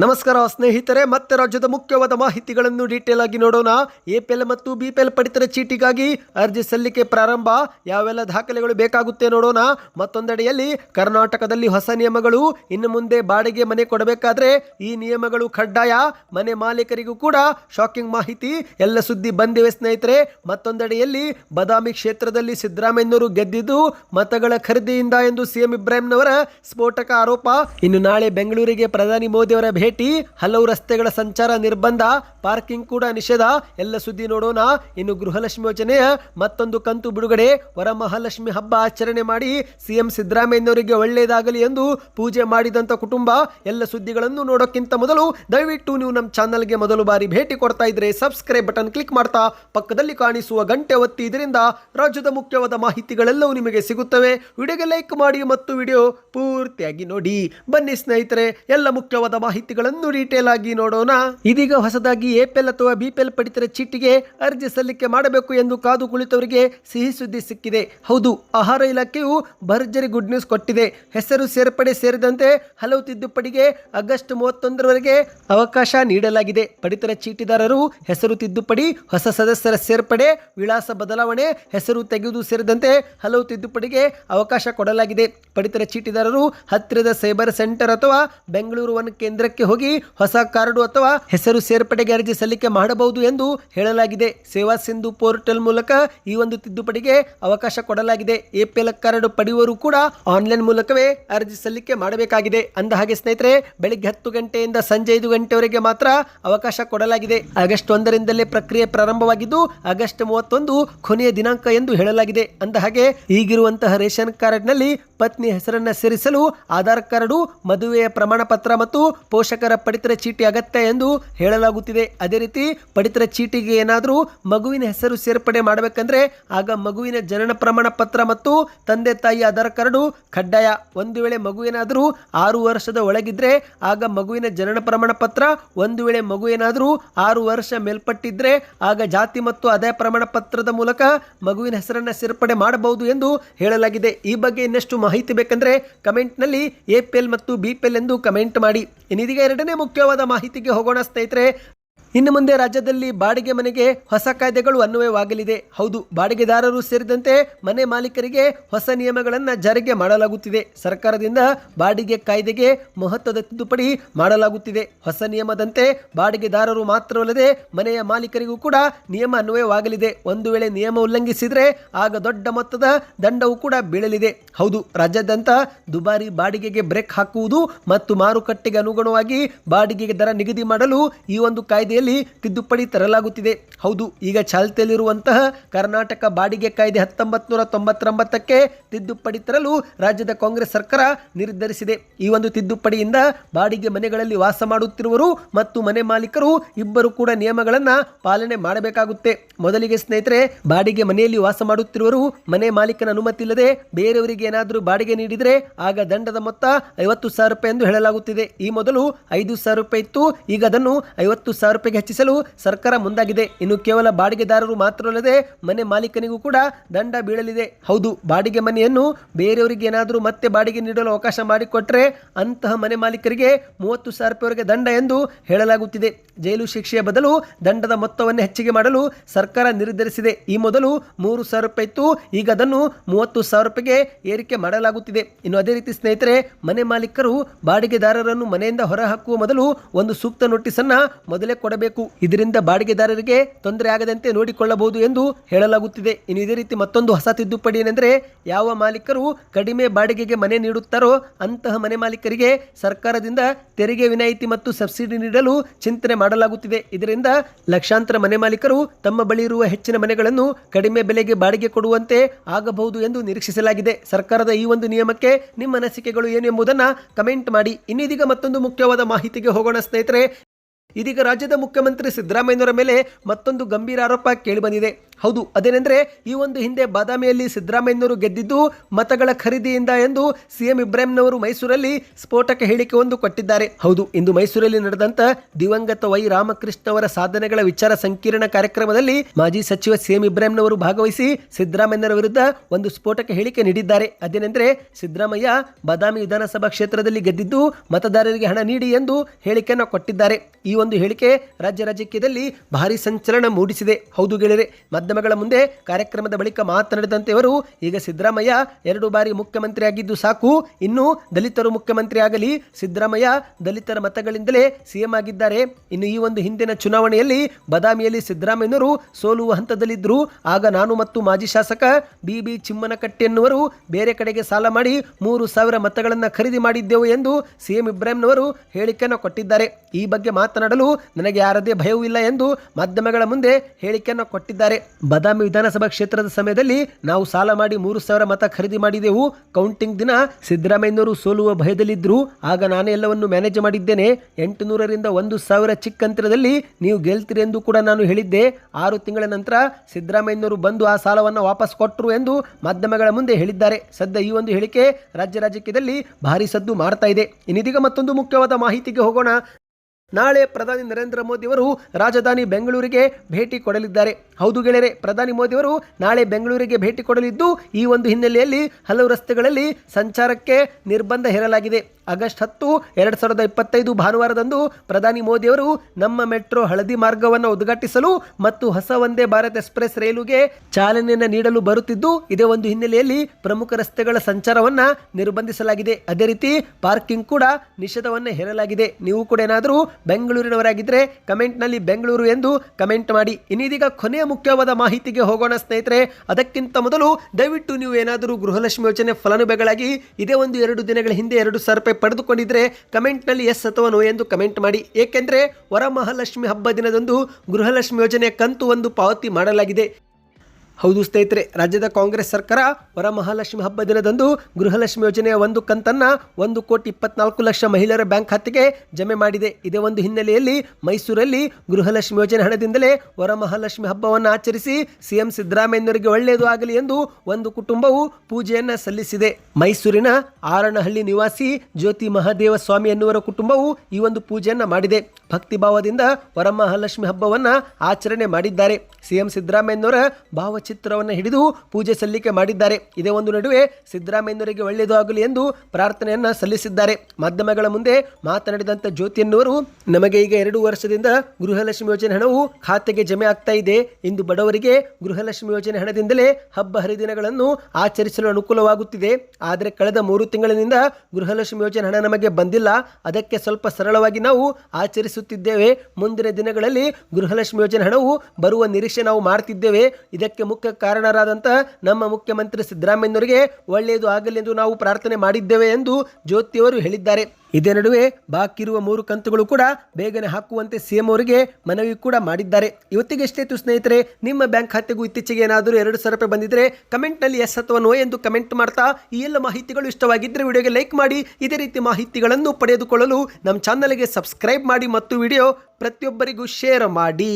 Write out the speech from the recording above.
ನಮಸ್ಕಾರ ಸ್ನೇಹಿತರೆ, ಮತ್ತೆ ರಾಜ್ಯದ ಮುಖ್ಯವಾದ ಮಾಹಿತಿಗಳನ್ನು ಡೀಟೇಲ್ ಆಗಿ ನೋಡೋಣ. ಎಪಿಎಲ್ ಮತ್ತು ಬಿಪಿಎಲ್ ಪಡಿತರ ಚೀಟಿಗಾಗಿ ಅರ್ಜಿ ಸಲ್ಲಿಕೆ ಪ್ರಾರಂಭ. ಯಾವೆಲ್ಲ ದಾಖಲೆಗಳು ಬೇಕಾಗುತ್ತೆ ನೋಡೋಣ. ಮತ್ತೊಂದೆಡೆಯಲ್ಲಿ ಕರ್ನಾಟಕದಲ್ಲಿ ಹೊಸ ನಿಯಮಗಳು. ಇನ್ನು ಮುಂದೆ ಬಾಡಿಗೆ ಮನೆ ಕೊಡಬೇಕಾದ್ರೆ ಈ ನಿಯಮಗಳು ಕಡ್ಡಾಯ. ಮನೆ ಮಾಲೀಕರಿಗೂ ಕೂಡ ಶಾಕಿಂಗ್ ಮಾಹಿತಿ. ಎಲ್ಲ ಸುದ್ದಿ ಬಂದಿವೆ ಸ್ನೇಹಿತರೆ. ಮತ್ತೊಂದೆಡೆಯಲ್ಲಿ ಬದಾಮಿ ಕ್ಷೇತ್ರದಲ್ಲಿ ಸಿದ್ದರಾಮಯ್ಯನವರು ಗೆದ್ದಿದ್ದು ಮತಗಳ ಖರೀದಿಯಿಂದ ಎಂದು ಸಿಎಂ ಇಬ್ರಾಹಿಂನವರ ಸ್ಫೋಟಕ ಆರೋಪ. ಇನ್ನು ನಾಳೆ ಬೆಂಗಳೂರಿಗೆ ಪ್ರಧಾನಿ ಮೋದಿಯವರ ಭೇಟಿ, ಹಲವು ರಸ್ತೆಗಳ ಸಂಚಾರ ನಿರ್ಬಂಧ, ಪಾರ್ಕಿಂಗ್ ಕೂಡ ನಿಷೇಧ. ಎಲ್ಲ ಸುದ್ದಿ ನೋಡೋಣ. ಇನ್ನು ಗೃಹಲಕ್ಷ್ಮಿ ಯೋಜನೆಯ ಮತ್ತೊಂದು ಕಂತು ಬಿಡುಗಡೆ. ವರಮಹಾಲಕ್ಷ್ಮಿ ಹಬ್ಬ ಆಚರಣೆ ಮಾಡಿ ಸಿಎಂ ಸಿದ್ದರಾಮಯ್ಯನವರಿಗೆ ಒಳ್ಳೆಯದಾಗಲಿ ಎಂದು ಪೂಜೆ ಮಾಡಿದಂಥ ಕುಟುಂಬ. ಎಲ್ಲ ಸುದ್ದಿಗಳನ್ನು ನೋಡೋಕ್ಕಿಂತ ಮೊದಲು ದಯವಿಟ್ಟು ನೀವು ನಮ್ಮ ಚಾನಲ್ಗೆ ಮೊದಲು ಬಾರಿ ಭೇಟಿ ಕೊಡ್ತಾ ಇದ್ರೆ ಸಬ್ಸ್ಕ್ರೈಬ್ ಬಟನ್ ಕ್ಲಿಕ್ ಮಾಡ್ತಾ ಪಕ್ಕದಲ್ಲಿ ಕಾಣಿಸುವ ಗಂಟೆ ಒತ್ತಿ. ಇದರಿಂದ ರಾಜ್ಯದ ಮುಖ್ಯವಾದ ಮಾಹಿತಿಗಳೆಲ್ಲವೂ ನಿಮಗೆ ಸಿಗುತ್ತವೆ. ವಿಡಿಯೋಗೆ ಲೈಕ್ ಮಾಡಿ ಮತ್ತು ವಿಡಿಯೋ ಪೂರ್ತಿಯಾಗಿ ನೋಡಿ. ಬನ್ನಿ ಸ್ನೇಹಿತರೆ, ಎಲ್ಲ ಮುಖ್ಯವಾದ ಮಾಹಿತಿಗಳನ್ನು ಡೀಟೇಲ್ ಆಗಿ ನೋಡೋಣ. ಇದೀಗ ಹೊಸದಾಗಿ ಎಪಿಎಲ್ ಅಥವಾ ಬಿಪಿಎಲ್ ಪಡಿತರ ಚೀಟಿಗೆ ಅರ್ಜಿ ಸಲ್ಲಿಕೆ ಮಾಡಬೇಕು ಎಂದು ಕಾದು ಕುಳಿತವರಿಗೆ ಸಿಹಿ ಸುದ್ದಿ ಸಿಕ್ಕಿದೆ. ಹೌದು, ಆಹಾರ ಇಲಾಖೆಯು ಭರ್ಜರಿ ಗುಡ್ ನ್ಯೂಸ್ ಕೊಟ್ಟಿದೆ. ಹೆಸರು ಸೇರ್ಪಡೆ ಸೇರಿದಂತೆ ಹಲವು ತಿದ್ದುಪಡಿಗೆ ಆಗಸ್ಟ್ ಮೂವತ್ತೊಂದರವರೆಗೆ ಅವಕಾಶ ನೀಡಲಾಗಿದೆ. ಪಡಿತರ ಚೀಟಿದಾರರು ಹೆಸರು ತಿದ್ದುಪಡಿ, ಹೊಸ ಸದಸ್ಯರ ಸೇರ್ಪಡೆ, ವಿಳಾಸ ಬದಲಾವಣೆ, ಹೆಸರು ತೆಗೆದು ಸೇರಿದಂತೆ ಹಲವು ತಿದ್ದುಪಡಿಗೆ ಅವಕಾಶ ಕೊಡಲಾಗಿದೆ. ಪಡಿತರ ಚೀಟಿದಾರರು ಹತ್ತಿರದ ಸೈಬರ್ ಸೆಂಟರ್ ಅಥವಾ ಬೆಂಗಳೂರು ಒನ್ ಕೇಂದ್ರಕ್ಕೆ ಹೋಗಿ ಹೊಸ ಕಾರ್ಡು ಅಥವಾ ಹೆಸರು ಸೇರ್ಪಡೆಗೆ ಅರ್ಜಿ ಸಲ್ಲಿಕೆ ಮಾಡಬಹುದು ಎಂದು ಹೇಳಲಾಗಿದೆ. ಸೇವಾ ಸಿಂಧು ಪೋರ್ಟಲ್ ಮೂಲಕ ಈ ಒಂದು ತಿದ್ದುಪಡಿಗೆ ಅವಕಾಶ ಕೊಡಲಾಗಿದೆ. ಎಪಿಎಲ್ ಕಾರ್ಡ್ ಪಡೆಯುವರು ಕೂಡ ಆನ್ಲೈನ್ ಮೂಲಕವೇ ಅರ್ಜಿ ಸಲ್ಲಿಕೆ ಮಾಡಬೇಕಾಗಿದೆ. ಅಂದ ಹಾಗೆ ಸ್ನೇಹಿತರೆ, ಬೆಳಿಗ್ಗೆ ಹತ್ತು ಗಂಟೆಯಿಂದ ಸಂಜೆ ಐದು ಗಂಟೆವರೆಗೆ ಮಾತ್ರ ಅವಕಾಶ ಕೊಡಲಾಗಿದೆ. ಆಗಸ್ಟ್ ಒಂದರಿಂದಲೇ ಪ್ರಕ್ರಿಯೆ ಪ್ರಾರಂಭವಾಗಿದ್ದು, ಆಗಸ್ಟ್ ಮೂವತ್ತೊಂದು ಕೊನೆಯ ದಿನಾಂಕ ಎಂದು ಹೇಳಲಾಗಿದೆ. ಅಂದ ಹಾಗೆ, ಈಗಿರುವಂತಹ ರೇಷನ್ ಕಾರ್ಡ್ನಲ್ಲಿ ಪತ್ನಿ ಹೆಸರನ್ನ ಸೇರಿಸಲು ಆಧಾರ್ ಕಾರ್ಡು, ಮದುವೆಯ ಪ್ರಮಾಣ ಪತ್ರ ಮತ್ತು ಪೋಷಕರ ಪಡಿತರ ಚೀಟಿ ಅಗತ್ಯ ಎಂದು ಹೇಳಲಾಗುತ್ತಿದೆ. ಅದೇ ರೀತಿ ಪಡಿತರ ಚೀಟಿಗೆ ಏನಾದರೂ ಮಗುವಿನ ಹೆಸರು ಸೇರ್ಪಡೆ ಮಾಡಬೇಕಂದ್ರೆ ಆಗ ಮಗುವಿನ ಜನನ ಪ್ರಮಾಣ ಪತ್ರ ಮತ್ತು ತಂದೆ ತಾಯಿ ಆಧಾರ್ ಕಾರ್ಡು ಕಡ್ಡಾಯ. ಒಂದು ವೇಳೆ ಮಗುವೇನಾದರೂ ಆರು ವರ್ಷದ ಒಳಗಿದ್ರೆ ಆಗ ಮಗುವಿನ ಜನನ ಪ್ರಮಾಣ ಪತ್ರ, ಒಂದು ವೇಳೆ ಮಗು ಏನಾದರೂ ಆರು ವರ್ಷ ಮೇಲ್ಪಟ್ಟಿದ್ರೆ ಆಗ ಜಾತಿ ಮತ್ತು ಆದಾಯ ಪ್ರಮಾಣ ಪತ್ರದ ಮೂಲಕ ಮಗುವಿನ ಹೆಸರನ್ನ ಸೇರ್ಪಡೆ ಮಾಡಬಹುದು ಎಂದು ಹೇಳಲಾಗಿದೆ. ಈ ಬಗ್ಗೆ ಇನ್ನಷ್ಟು ಮಾಹಿತಿ ಬೇಕಂದ್ರೆ ಕಮೆಂಟ್ನಲ್ಲಿ ಎ ಪಿ ಎಲ್ ಮತ್ತು ಬಿ ಪಿ ಎಲ್ ಎಂದು ಕಮೆಂಟ್ ಮಾಡಿ. ಇನ್ನಿದೀಗ ಎರಡನೇ ಮುಖ್ಯವಾದ ಮಾಹಿತಿಗೆ ಹೋಗೋಣ ಸ್ನೇಹಿತರೆ. ಇನ್ನು ಮುಂದೆ ರಾಜ್ಯದಲ್ಲಿ ಬಾಡಿಗೆ ಮನೆಗೆ ಹೊಸ ಕಾಯ್ದೆಗಳು ಅನ್ವಯವಾಗಲಿದೆ. ಹೌದು, ಬಾಡಿಗೆದಾರರು ಸೇರಿದಂತೆ ಮನೆ ಮಾಲೀಕರಿಗೆ ಹೊಸ ನಿಯಮಗಳನ್ನು ಜಾರಿಗೆ ಮಾಡಲಾಗುತ್ತಿದೆ. ಸರ್ಕಾರದಿಂದ ಬಾಡಿಗೆ ಕಾಯ್ದೆಗೆ ಮಹತ್ವದ ತಿದ್ದುಪಡಿ ಮಾಡಲಾಗುತ್ತಿದೆ. ಹೊಸ ನಿಯಮದಂತೆ ಬಾಡಿಗೆದಾರರು ಮಾತ್ರವಲ್ಲದೆ ಮನೆಯ ಮಾಲೀಕರಿಗೂ ಕೂಡ ನಿಯಮ ಅನ್ವಯವಾಗಲಿದೆ. ಒಂದು ವೇಳೆ ನಿಯಮ ಉಲ್ಲಂಘಿಸಿದರೆ ಆಗ ದೊಡ್ಡ ಮೊತ್ತದ ದಂಡವೂ ಕೂಡ ಬೀಳಲಿದೆ. ಹೌದು, ರಾಜ್ಯಾದ್ಯಂತ ದುಬಾರಿ ಬಾಡಿಗೆಗೆ ಬ್ರೇಕ್ ಹಾಕುವುದು ಮತ್ತು ಮಾರುಕಟ್ಟೆಗೆ ಅನುಗುಣವಾಗಿ ಬಾಡಿಗೆಗೆ ದರ ನಿಗದಿ ಮಾಡಲು ಈ ಒಂದು ಕಾಯ್ದೆಯಲ್ಲಿ ತಿದ್ದುಪಡಿ ತರಲಾಗುತ್ತಿದೆ. ಹೌದು, ಈಗ ಚಾಲ್ತಿಯಲ್ಲಿರುವಂತಹ ಕರ್ನಾಟಕ ಬಾಡಿಗೆ ಕಾಯ್ದೆ ಹತ್ತೊಂಬತ್ತು ನೂರ ತೊಂಬತ್ತೊಂಬತ್ತಕ್ಕೆ ತಿದ್ದುಪಡಿ ತರಲು ರಾಜ್ಯದ ಕಾಂಗ್ರೆಸ್ ಸರ್ಕಾರ ನಿರ್ಧರಿಸಿದೆ. ಈ ಒಂದು ತಿದ್ದುಪಡಿಯಿಂದ ಬಾಡಿಗೆ ಮನೆಗಳಲ್ಲಿ ವಾಸ ಮಾಡುತ್ತಿರುವರು ಮತ್ತು ಮನೆ ಮಾಲೀಕರು ಇಬ್ಬರು ಕೂಡ ನಿಯಮಗಳನ್ನು ಪಾಲನೆ ಮಾಡಬೇಕಾಗುತ್ತೆ. ಮೊದಲಿಗೆ ಸ್ನೇಹಿತರೆ, ಬಾಡಿಗೆ ಮನೆಯಲ್ಲಿ ವಾಸ ಮಾಡುತ್ತಿರುವರು ಮನೆ ಮಾಲೀಕನ ಅನುಮತಿ ಇಲ್ಲದೆ ಬೇರೆಯವರಿಗೆ ಏನಾದರೂ ಬಾಡಿಗೆ ನೀಡಿದರೆ ಆಗ ದಂಡದ ಮೊತ್ತ ಐವತ್ತು ಸಾವಿರ ರೂಪಾಯಿ ಎಂದು ಹೇಳಲಾಗುತ್ತಿದೆ. ಈ ಮೊದಲು ಐದು ಸಾವಿರ ರೂಪಾಯಿ ಇತ್ತು, ಈಗ ಅದನ್ನು ಐವತ್ತು ಸಾವಿರ ರೂಪಾಯಿಗೆ ಹೆಚ್ಚಿಸಲು ಸರ್ಕಾರ ಮುಂದಾಗಿದೆ. ಇನ್ನು ಕೇವಲ ಬಾಡಿಗೆದಾರರು ಮಾತ್ರವಲ್ಲದೆ ಮನೆ ಮಾಲೀಕನಿಗೂ ಕೂಡ ದಂಡ ಬೀಳಲಿದೆ. ಹೌದು, ಬಾಡಿಗೆ ಮನೆಯನ್ನು ಬೇರೆಯವರಿಗೆ ಏನಾದರೂ ಮತ್ತೆ ಬಾಡಿಗೆ ನೀಡಲು ಅವಕಾಶ ಮಾಡಿಕೊಟ್ಟರೆ ಅಂತಹ ಮನೆ ಮಾಲೀಕರಿಗೆ ಮೂವತ್ತು ಸಾವಿರ ರೂಪಾಯಿವರೆಗೆ ದಂಡ ಎಂದು ಹೇಳಲಾಗುತ್ತಿದೆ. ಜೈಲು ಶಿಕ್ಷೆಯ ಬದಲು ದಂಡದ ಮೊತ್ತವನ್ನು ಹೆಚ್ಚಿಗೆ ಮಾಡಲು ಸರ್ಕಾರ ನಿರ್ಧರಿಸಿದೆ. ಈ ಮೊದಲು ಮೂರು ಸಾವಿರ ರೂಪಾಯಿ ಇತ್ತು, ಈಗ ಅದನ್ನು ಮೂವತ್ತು ಸಾವಿರ ರೂಪಾಯಿಗೆ ಏರಿಕೆ ಮಾಡಲಾಗುತ್ತಿದೆ. ಇನ್ನು ಅದೇ ರೀತಿ ಸ್ನೇಹಿತರೆ, ಮನೆ ಮಾಲೀಕರು ಬಾಡಿಗೆದಾರರನ್ನು ಮನೆಯಿಂದ ಹೊರಹಾಕುವ ಮೊದಲು ಒಂದು ಸೂಕ್ತ ನೋಟಿಸ್ ಅನ್ನ ಮೊದಲೇ ಕೊಡಬೇಕು. ಇದರಿಂದ ಬಾಡಿಗೆದಾರರಿಗೆ ತೊಂದರೆ ಆಗದಂತೆ ನೋಡಿಕೊಳ್ಳಬಹುದು ಎಂದು ಹೇಳಲಾಗುತ್ತಿದೆ. ಇನ್ನು ಇದೇ ರೀತಿ ಮತ್ತೊಂದು ಹೊಸ ತಿದ್ದುಪಡಿ ಏನೆಂದರೆ, ಯಾವ ಮಾಲೀಕರು ಕಡಿಮೆ ಬಾಡಿಗೆಗೆ ಮನೆ ನೀಡುತ್ತಾರೋ ಅಂತಹ ಮನೆ ಮಾಲೀಕರಿಗೆ ಸರ್ಕಾರದಿಂದ ತೆರಿಗೆ ವಿನಾಯಿತಿ ಮತ್ತು ಸಬ್ಸಿಡಿ ನೀಡಲು ಚಿಂತನೆ ಮಾಡಲಾಗುತ್ತಿದೆ. ಇದರಿಂದ ಲಕ್ಷಾಂತರ ಮನೆ ಮಾಲೀಕರು ತಮ್ಮ ಬಳಿ ಇರುವ ಹೆಚ್ಚಿನ ಮನೆಗಳನ್ನು ಕಡಿಮೆ ಬೆಲೆಗೆ ಬಾಡಿಗೆ ಕೊಡುವಂತೆ ಆಗಬಹುದು ಎಂದು ನಿರೀಕ್ಷಿಸಲಾಗಿದೆ. ಸರ್ಕಾರದ ಈ ಒಂದು ನಿಯಮಕ್ಕೆ ನಿಮ್ಮ ಅನಿಸಿಕೆಗಳು ಏನು ಎಂಬುದನ್ನು ಕಮೆಂಟ್ ಮಾಡಿ. ಇನ್ನಿದೀಗ ಮತ್ತೊಂದು ಮುಖ್ಯವಾದ ಮಾಹಿತಿಗೆ ಹೋಗೋಣ ಸ್ನೇಹಿತರೆ. ಇದೀಗ ರಾಜ್ಯದ ಮುಖ್ಯಮಂತ್ರಿ ಸಿದ್ದರಾಮಯ್ಯನವರ ಮೇಲೆ ಮತ್ತೊಂದು ಗಂಭೀರ ಆರೋಪ ಕೇಳಿಬಂದಿದೆ ಹೌದು, ಅದೇನೆಂದರೆ ಈ ಒಂದು ಹಿಂದೆ ಬಾದಾಮಿಯಲ್ಲಿ ಸಿದ್ದರಾಮಯ್ಯನವರು ಗೆದ್ದಿದ್ದು ಮತಗಳ ಖರೀದಿಯಿಂದ ಎಂದು ಸಿಎಂ ಇಬ್ರಾಹಿಂನವರು ಮೈಸೂರಲ್ಲಿ ಸ್ಫೋಟಕ ಹೇಳಿಕೆ ಒಂದು ಕೊಟ್ಟಿದ್ದಾರೆ. ಹೌದು, ಇಂದು ಮೈಸೂರಲ್ಲಿ ನಡೆದಂತ ದಿವಂಗತ ವೈ ರಾಮಕೃಷ್ಣ ಅವರ ಸಾಧನೆಗಳ ವಿಚಾರ ಸಂಕಿರಣ ಕಾರ್ಯಕ್ರಮದಲ್ಲಿ ಮಾಜಿ ಸಚಿವ ಸಿಎಂ ಇಬ್ರಾಹಿಂನವರು ಭಾಗವಹಿಸಿ ಸಿದ್ದರಾಮಯ್ಯನವರ ವಿರುದ್ಧ ಒಂದು ಸ್ಫೋಟಕ ಹೇಳಿಕೆ ನೀಡಿದ್ದಾರೆ. ಅದೇನೆಂದರೆ ಸಿದ್ದರಾಮಯ್ಯ ಬಾದಾಮಿ ವಿಧಾನಸಭಾ ಕ್ಷೇತ್ರದಲ್ಲಿ ಗೆದ್ದಿದ್ದು ಮತದಾರರಿಗೆ ಹಣ ನೀಡಿ ಎಂದು ಹೇಳಿಕೆಯನ್ನು ಕೊಟ್ಟಿದ್ದಾರೆ. ಈ ಒಂದು ಹೇಳಿಕೆ ರಾಜ್ಯ ರಾಜಕೀಯದಲ್ಲಿ ಭಾರಿ ಸಂಚಲನ ಮೂಡಿಸಿದೆ. ಹೌದು ಗೆಳೆಯರೆ ಮಾಧ್ಯಮಗಳ ಮುಂದೆ ಕಾರ್ಯಕ್ರಮದ ಬಳಿಕ ಮಾತನಾಡಿದಂತೆ ಇವರು ಈಗ ಸಿದ್ದರಾಮಯ್ಯ ಎರಡು ಬಾರಿ ಮುಖ್ಯಮಂತ್ರಿಯಾಗಿದ್ದು ಸಾಕು, ಇನ್ನು ದಲಿತರು ಮುಖ್ಯಮಂತ್ರಿ ಆಗಲಿ, ಸಿದ್ದರಾಮಯ್ಯ ದಲಿತರ ಮತಗಳಿಂದಲೇ ಸಿಎಂ ಆಗಿದ್ದಾರೆ. ಇನ್ನು ಈ ಒಂದು ಹಿಂದಿನ ಚುನಾವಣೆಯಲ್ಲಿ ಬದಾಮಿಯಲ್ಲಿ ಸಿದ್ದರಾಮಯ್ಯನವರು ಸೋಲುವ ಹಂತದಲ್ಲಿದ್ದರು. ಆಗ ನಾನು ಮತ್ತು ಮಾಜಿ ಶಾಸಕ ಬಿ ಬಿ ಚಿಮ್ಮನಕಟ್ಟಿ ಎನ್ನುವರು ಬೇರೆ ಕಡೆಗೆ ಸಾಲ ಮಾಡಿ ಮೂರು ಸಾವಿರ ಮತಗಳನ್ನು ಖರೀದಿ ಮಾಡಿದ್ದೆವು ಎಂದು ಸಿಎಂ ಇಬ್ರಾಹಿಂನವರು ಹೇಳಿಕೆಯನ್ನು ಕೊಟ್ಟಿದ್ದಾರೆ. ಈ ಬಗ್ಗೆ ಮಾತನಾಡಲು ನನಗೆ ಯಾರದೇ ಭಯವೂ ಇಲ್ಲ ಎಂದು ಮಾಧ್ಯಮಗಳ ಮುಂದೆ ಹೇಳಿಕೆಯನ್ನು ಕೊಟ್ಟಿದ್ದಾರೆ. ಬಾದಾಮಿ ವಿಧಾನಸಭಾ ಕ್ಷೇತ್ರದ ಸಮಯದಲ್ಲಿ ನಾವು ಸಾಲ ಮಾಡಿ ಮೂರು ಸಾವಿರ ಮತ ಖರೀದಿ ಮಾಡಿದೆವು. ಕೌಂಟಿಂಗ್ ದಿನ ಸಿದ್ದರಾಮಯ್ಯನವರು ಸೋಲುವ ಭಯದಲ್ಲಿದ್ದರು. ಆಗ ನಾನೇ ಎಲ್ಲವನ್ನು ಮ್ಯಾನೇಜ್ ಮಾಡಿದ್ದೇನೆ. ಎಂಟುನೂರರಿಂದ ಒಂದು ಸಾವಿರ ಚಿಕ್ಕ ಅಂತರದಲ್ಲಿ ನೀವು ಗೆಲ್ತೀರಿ ಎಂದು ಕೂಡ ನಾನು ಹೇಳಿದ್ದೆ. ಆರು ತಿಂಗಳ ನಂತರ ಸಿದ್ದರಾಮಯ್ಯನವರು ಬಂದು ಆ ಸಾಲವನ್ನು ವಾಪಸ್ ಕೊಟ್ಟರು ಎಂದು ಮಾಧ್ಯಮಗಳ ಮುಂದೆ ಹೇಳಿದ್ದಾರೆ. ಸದ್ಯ ಈ ಒಂದು ಹೇಳಿಕೆ ರಾಜ್ಯ ರಾಜಕೀಯದಲ್ಲಿ ಭಾರಿ ಸದ್ದು ಮಾಡ್ತಾ ಇದೆ. ಇನ್ನಿದೀಗ ಮತ್ತೊಂದು ಮುಖ್ಯವಾದ ಮಾಹಿತಿಗೆ ಹೋಗೋಣ. ನಾಳೆ ಪ್ರಧಾನಿ ನರೇಂದ್ರ ಮೋದಿಯವರು ರಾಜಧಾನಿ ಬೆಂಗಳೂರಿಗೆ ಭೇಟಿ ಕೊಡಲಿದ್ದಾರೆ. ಹೌದು ಗೆಳೆಯರೆ, ಪ್ರಧಾನಿ ಮೋದಿಯವರು ನಾಳೆ ಬೆಂಗಳೂರಿಗೆ ಭೇಟಿ ಕೊಡಲಿದ್ದು ಈ ಒಂದು ಹಿನ್ನೆಲೆಯಲ್ಲಿ ಹಲವು ರಸ್ತೆಗಳಲ್ಲಿ ಸಂಚಾರಕ್ಕೆ ನಿರ್ಬಂಧ ಹೇರಲಾಗಿದೆ. ಆಗಸ್ಟ್ ಹತ್ತು, ಎರಡು ಸಾವಿರದ ಇಪ್ಪತ್ತೈದು ಭಾನುವಾರದಂದು ಪ್ರಧಾನಿ ಮೋದಿಯವರು ನಮ್ಮ ಮೆಟ್ರೋ ಹಳದಿ ಮಾರ್ಗವನ್ನು ಉದ್ಘಾಟಿಸಲು ಮತ್ತು ಹೊಸ ವಂದೇ ಭಾರತ್ ಎಕ್ಸ್ಪ್ರೆಸ್ ರೈಲುಗೆ ಚಾಲನೆಯನ್ನು ನೀಡಲು ಬರುತ್ತಿದ್ದು, ಇದೇ ಒಂದು ಹಿನ್ನೆಲೆಯಲ್ಲಿ ಪ್ರಮುಖ ರಸ್ತೆಗಳ ಸಂಚಾರವನ್ನ ನಿರ್ಬಂಧಿಸಲಾಗಿದೆ. ಅದೇ ರೀತಿ ಪಾರ್ಕಿಂಗ್ ಕೂಡ ನಿಷೇಧವನ್ನು ಹೇರಲಾಗಿದೆ. ನೀವು ಕೂಡ ಏನಾದರೂ ಬೆಂಗಳೂರಿನವರಾಗಿದ್ದರೆ ಕಮೆಂಟ್ನಲ್ಲಿ ಬೆಂಗಳೂರು ಎಂದು ಕಮೆಂಟ್ ಮಾಡಿ. ಇನ್ನಿದೀಗ ಕೊನೆಯ ಮುಖ್ಯವಾದ ಮಾಹಿತಿಗೆ ಹೋಗೋಣ ಸ್ನೇಹಿತರೆ, ಅದಕ್ಕಿಂತ ಮೊದಲು ದಯವಿಟ್ಟು ನೀವು ಏನಾದರೂ ಗೃಹಲಕ್ಷ್ಮಿ ಯೋಜನೆ ಫಲಾನುಭವಿಗಳಾಗಿ ಇದೇ ಒಂದು ಎರಡು ದಿನಗಳ ಹಿಂದೆ ಎರಡು ಸಾವಿರ ರೂಪಾಯಿ ಪಡೆದುಕೊಂಡಿದ್ದರೆ ಕಮೆಂಟ್ನಲ್ಲಿ ಎಸ್ ಅಥವಾ ನೋ ಎಂದು ಕಮೆಂಟ್ ಮಾಡಿ. ಏಕೆಂದರೆ ವರಮಹಾಲಕ್ಷ್ಮಿ ಹಬ್ಬ ದಿನದಂದು ಗೃಹಲಕ್ಷ್ಮಿ ಯೋಜನೆಯ ಕಂತು ಒಂದು ಪಾವತಿ ಮಾಡಲಾಗಿದೆ. ಹೌದು ಸ್ನೇಹಿತರೆ, ರಾಜ್ಯದ ಕಾಂಗ್ರೆಸ್ ಸರ್ಕಾರ ವರಮಹಾಲಕ್ಷ್ಮಿ ಹಬ್ಬ ದಿನದಂದು ಗೃಹಲಕ್ಷ್ಮಿ ಯೋಜನೆಯ ಒಂದು ಕಂತನ್ನ ಒಂದು ಕೋಟಿ ಇಪ್ಪತ್ನಾಲ್ಕು ಲಕ್ಷ ಮಹಿಳೆಯರ ಬ್ಯಾಂಕ್ ಖಾತೆಗೆ ಜಮೆ ಮಾಡಿದೆ. ಇದೇ ಒಂದು ಹಿನ್ನೆಲೆಯಲ್ಲಿ ಮೈಸೂರಲ್ಲಿ ಗೃಹಲಕ್ಷ್ಮಿ ಯೋಜನೆ ಹಣದಿಂದಲೇ ವರಮಹಾಲಕ್ಷ್ಮಿ ಹಬ್ಬವನ್ನು ಆಚರಿಸಿ ಸಿಎಂ ಸಿದ್ದರಾಮಯ್ಯನವರಿಗೆ ಒಳ್ಳೆಯದು ಆಗಲಿ ಎಂದು ಒಂದು ಕುಟುಂಬವು ಪೂಜೆಯನ್ನು ಸಲ್ಲಿಸಿದೆ. ಮೈಸೂರಿನ ಆರಣಹಳ್ಳಿ ನಿವಾಸಿ ಜ್ಯೋತಿ ಮಹಾದೇವ ಸ್ವಾಮಿ ಎನ್ನುವರ ಕುಟುಂಬವು ಈ ಒಂದು ಪೂಜೆಯನ್ನು ಮಾಡಿದೆ. ಭಕ್ತಿಭಾವದಿಂದ ವರಮಹಾಲಕ್ಷ್ಮಿ ಹಬ್ಬವನ್ನು ಆಚರಣೆ ಮಾಡಿದ್ದಾರೆ. ಸಿಎಂ ಸಿದ್ದರಾಮಯ್ಯನವರ ಭಾವಚಿತ್ರವನ್ನು ಹಿಡಿದು ಪೂಜೆ ಸಲ್ಲಿಕೆ ಮಾಡಿದ್ದಾರೆ. ಇದೇ ಒಂದು ನಡುವೆ ಸಿದ್ದರಾಮಯ್ಯನವರಿಗೆ ಒಳ್ಳೆಯದು ಆಗಲಿ ಎಂದು ಪ್ರಾರ್ಥನೆಯನ್ನು ಸಲ್ಲಿಸಿದ್ದಾರೆ. ಮಾಧ್ಯಮಗಳ ಮುಂದೆ ಮಾತನಾಡಿದಂಥ ಜ್ಯೋತಿಯನ್ನುವರು, ನಮಗೆ ಈಗ ಎರಡು ವರ್ಷದಿಂದ ಗೃಹಲಕ್ಷ್ಮಿ ಯೋಜನೆ ಹಣವು ಖಾತೆಗೆ ಜಮೆ ಆಗ್ತಾ ಇದೆ. ಇಂದು ಬಡವರಿಗೆ ಗೃಹಲಕ್ಷ್ಮಿ ಯೋಜನೆ ಹಣದಿಂದಲೇ ಹಬ್ಬ ಹರಿದಿನಗಳನ್ನು ಆಚರಿಸಲು ಅನುಕೂಲವಾಗುತ್ತಿದೆ. ಆದರೆ ಕಳೆದ ಮೂರು ತಿಂಗಳಿನಿಂದ ಗೃಹಲಕ್ಷ್ಮಿ ಯೋಜನೆ ಹಣ ನಮಗೆ ಬಂದಿಲ್ಲ. ಅದಕ್ಕೆ ಸ್ವಲ್ಪ ಸರಳವಾಗಿ ನಾವು ಆಚರಿಸುತ್ತಿದ್ದೇವೆ. ಮುಂದಿನ ದಿನಗಳಲ್ಲಿ ಗೃಹಲಕ್ಷ್ಮಿ ಯೋಜನೆ ಹಣವು ಬರುವ ನಿರೀಕ್ಷೆ ನಾವು ಮಾಡ್ತಿದ್ದೇವೆ. ಇದಕ್ಕೆ ಮುಖ್ಯ ಕಾರಣರಾದಂತಹ ನಮ್ಮ ಮುಖ್ಯಮಂತ್ರಿ ಸಿದ್ದರಾಮಯ್ಯನವರಿಗೆ ಒಳ್ಳೆಯದು ಆಗಲಿ ಎಂದು ನಾವು ಪ್ರಾರ್ಥನೆ ಮಾಡಿದ್ದೇವೆ ಎಂದು ಜ್ಯೋತಿಯವರು ಹೇಳಿದ್ದಾರೆ. ಇದೇ ನಡುವೆ ಬಾಕಿ ಇರುವ ಮೂರು ಕಂತುಗಳು ಕೂಡ ಬೇಗನೆ ಹಾಕುವಂತೆ ಸಿಎಂ ಅವರಿಗೆ ಮನವಿ ಕೂಡ ಮಾಡಿದ್ದಾರೆ. ಇವತ್ತಿಗೆ ಎಷ್ಟೇತು ಸ್ನೇಹಿತರೆ, ನಿಮ್ಮ ಬ್ಯಾಂಕ್ ಖಾತೆಗೂ ಇತ್ತೀಚೆಗೆ ಏನಾದರೂ ಎರಡು ಸಾವಿರ ರೂಪಾಯಿ ಬಂದಿದ್ರೆ ಕಮೆಂಟ್ನಲ್ಲಿ ಎಸ್ ಅಥವಾ ನೋ ಎಂದು ಕಮೆಂಟ್ ಮಾಡ್ತಾ ಈ ಎಲ್ಲ ಮಾಹಿತಿಗಳು ಇಷ್ಟವಾಗಿದ್ದರೆ ವಿಡಿಯೋಗೆ ಲೈಕ್ ಮಾಡಿ, ಇದೇ ರೀತಿ ಮಾಹಿತಿಗಳನ್ನು ಪಡೆದುಕೊಳ್ಳಲು ನಮ್ಮ ಚಾನಲ್ಗೆ ಸಬ್ಸ್ಕ್ರೈಬ್ ಮಾಡಿ ಮತ್ತು ವಿಡಿಯೋ ಪ್ರತಿಯೊಬ್ಬರಿಗೂ ಶೇರ್ ಮಾಡಿ.